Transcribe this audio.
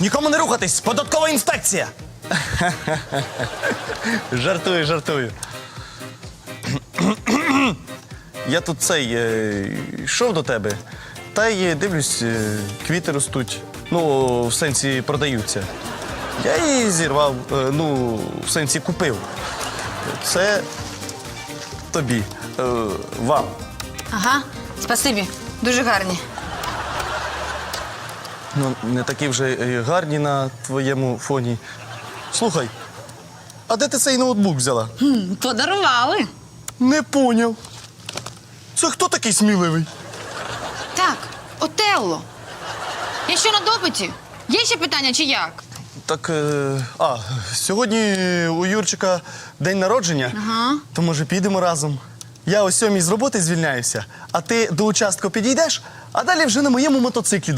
Нікому не рухатись! Податкова інспекція! жартую, жартую. Я тут цей е, йшов до тебе, та й дивлюсь, е, квіти ростуть. Ну, в сенсі продаються. Я її зірвав, е, ну, в сенсі купив. Це тобі, е, вам. Ага, спасибі. Дуже гарні. Ну, не такі вже гарні на твоєму фоні. Слухай, а де ти цей ноутбук взяла? Подарували. Не поняв. Це хто такий сміливий? Так, Отелло. Я що на допиті? Є ще питання чи як? Так, е, а, сьогодні у Юрчика день народження, Ага. то може підемо разом. Я о сьомій з роботи звільняюся, а ти до участку підійдеш, а далі вже на моєму мотоциклі